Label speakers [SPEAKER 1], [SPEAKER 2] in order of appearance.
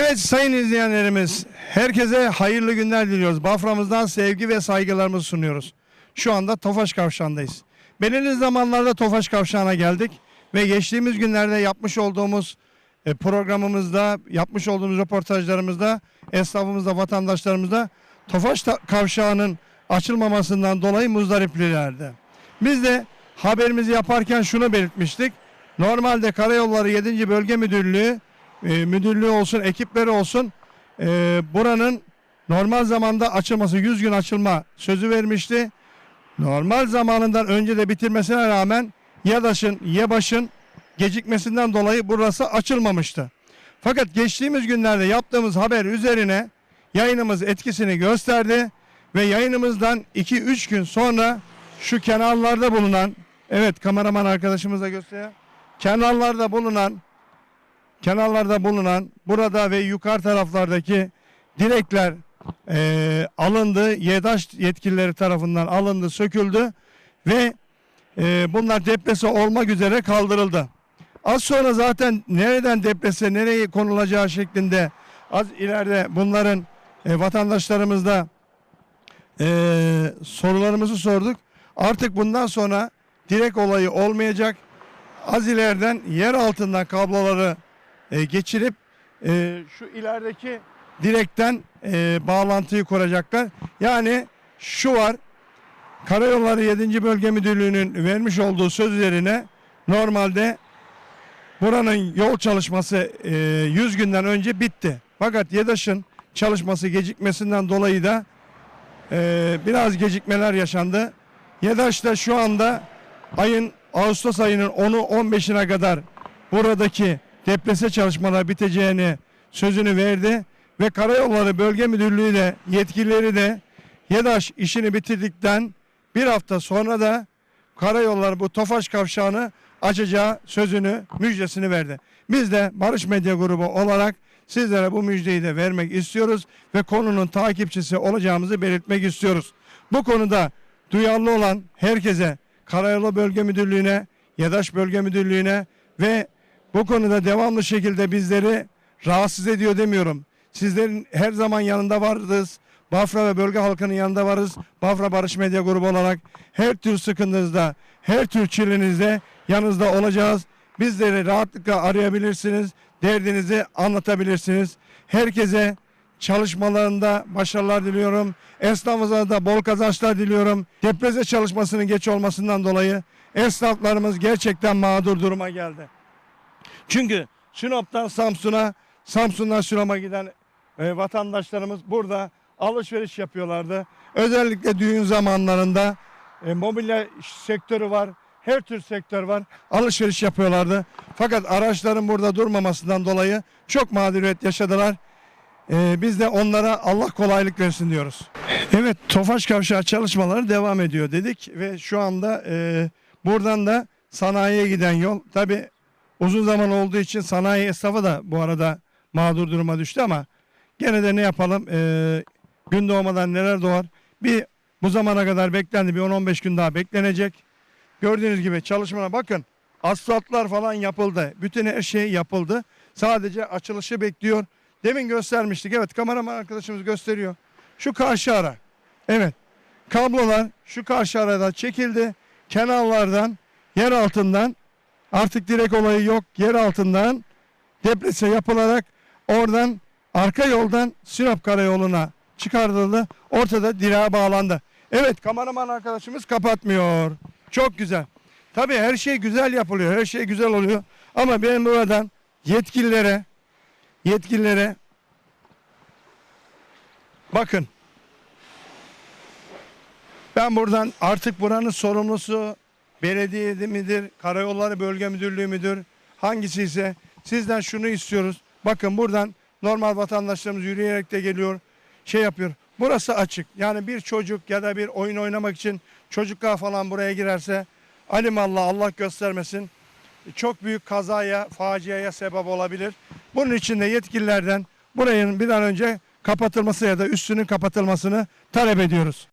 [SPEAKER 1] Evet sayın izleyenlerimiz, herkese hayırlı günler diliyoruz. Bafra'mızdan sevgi ve saygılarımızı sunuyoruz. Şu anda Tofaş Kavşağı'ndayız. Belirli zamanlarda Tofaş Kavşağı'na geldik ve geçtiğimiz günlerde yapmış olduğumuz e, programımızda, yapmış olduğumuz röportajlarımızda, esnafımızda, vatandaşlarımızda Tofaş Kavşağı'nın açılmamasından dolayı muzdariplilerdi. Biz de haberimizi yaparken şunu belirtmiştik. Normalde Karayolları 7. Bölge Müdürlüğü e, müdürlüğü olsun, ekipleri olsun e, buranın normal zamanda açılması, 100 gün açılma sözü vermişti. Normal zamanından önce de bitirmesine rağmen YADAŞ'ın, YEBAŞ'ın gecikmesinden dolayı burası açılmamıştı. Fakat geçtiğimiz günlerde yaptığımız haber üzerine yayınımız etkisini gösterdi ve yayınımızdan 2-3 gün sonra şu kenarlarda bulunan, evet kameraman arkadaşımız da gösteriyor, kenarlarda bulunan kenarlarda bulunan burada ve yukarı taraflardaki direkler eee, alındı. YEDAŞ yetkilileri tarafından alındı, söküldü ve eee, bunlar deprese olmak üzere kaldırıldı. Az sonra zaten nereden deprese, nereye konulacağı şeklinde az ileride bunların e, vatandaşlarımızda eee, sorularımızı sorduk. Artık bundan sonra direk olayı olmayacak. Az ileriden yer altından kabloları e, geçirip e, şu ilerideki direkten e, bağlantıyı kuracaklar. Yani şu var Karayolları 7. Bölge Müdürlüğü'nün vermiş olduğu söz üzerine normalde buranın yol çalışması e, 100 günden önce bitti. Fakat YEDAŞ'ın çalışması gecikmesinden dolayı da e, biraz gecikmeler yaşandı. YEDAŞ da şu anda ayın Ağustos ayının 10'u 15'ine kadar buradaki deprese çalışmalar biteceğini sözünü verdi ve Karayolları Bölge Müdürlüğü de yetkilileri de YEDAŞ işini bitirdikten bir hafta sonra da Karayolları bu Tofaş kavşağını açacağı sözünü müjdesini verdi. Biz de Barış Medya Grubu olarak sizlere bu müjdeyi de vermek istiyoruz ve konunun takipçisi olacağımızı belirtmek istiyoruz. Bu konuda duyarlı olan herkese Karayolu Bölge Müdürlüğü'ne, YEDAŞ Bölge Müdürlüğü'ne ve bu konuda devamlı şekilde bizleri rahatsız ediyor demiyorum. Sizlerin her zaman yanında varız. Bafra ve bölge halkının yanında varız. Bafra Barış Medya Grubu olarak her tür sıkıntınızda, her tür çilinizde yanınızda olacağız. Bizleri rahatlıkla arayabilirsiniz. Derdinizi anlatabilirsiniz. Herkese çalışmalarında başarılar diliyorum. Esnafımıza da bol kazançlar diliyorum. Deprese çalışmasının geç olmasından dolayı esnaflarımız gerçekten mağdur duruma geldi. Çünkü Sinop'tan Samsun'a, Samsun'dan Sinop'a giden e, vatandaşlarımız burada alışveriş yapıyorlardı. Özellikle düğün zamanlarında e, mobilya sektörü var, her tür sektör var. Alışveriş yapıyorlardı. Fakat araçların burada durmamasından dolayı çok mağduriyet yaşadılar. E, biz de onlara Allah kolaylık versin diyoruz. Evet, Tofaş Kavşağı çalışmaları devam ediyor dedik ve şu anda e, buradan da sanayiye giden yol tabi uzun zaman olduğu için sanayi esnafı da bu arada mağdur duruma düştü ama gene de ne yapalım? E, gün doğmadan neler doğar? Bir bu zamana kadar beklendi bir 10-15 gün daha beklenecek. Gördüğünüz gibi çalışmana bakın. Asfaltlar falan yapıldı. Bütün her şey yapıldı. Sadece açılışı bekliyor. Demin göstermiştik. Evet kameraman arkadaşımız gösteriyor. Şu karşı ara. Evet. Kablolar şu karşı arada çekildi. Kenarlardan yer altından Artık direk olayı yok. Yer altından deprese yapılarak oradan arka yoldan Sinop Karayolu'na çıkartıldı. Ortada direğe bağlandı. Evet kameraman arkadaşımız kapatmıyor. Çok güzel. Tabii her şey güzel yapılıyor. Her şey güzel oluyor. Ama ben buradan yetkililere yetkililere bakın ben buradan artık buranın sorumlusu belediye midir, karayolları bölge müdürlüğü müdür, hangisi ise sizden şunu istiyoruz. Bakın buradan normal vatandaşlarımız yürüyerek de geliyor, şey yapıyor. Burası açık. Yani bir çocuk ya da bir oyun oynamak için çocuklar falan buraya girerse alimallah Allah göstermesin çok büyük kazaya, faciaya sebep olabilir. Bunun için de yetkililerden burayın bir an önce kapatılması ya da üstünün kapatılmasını talep ediyoruz.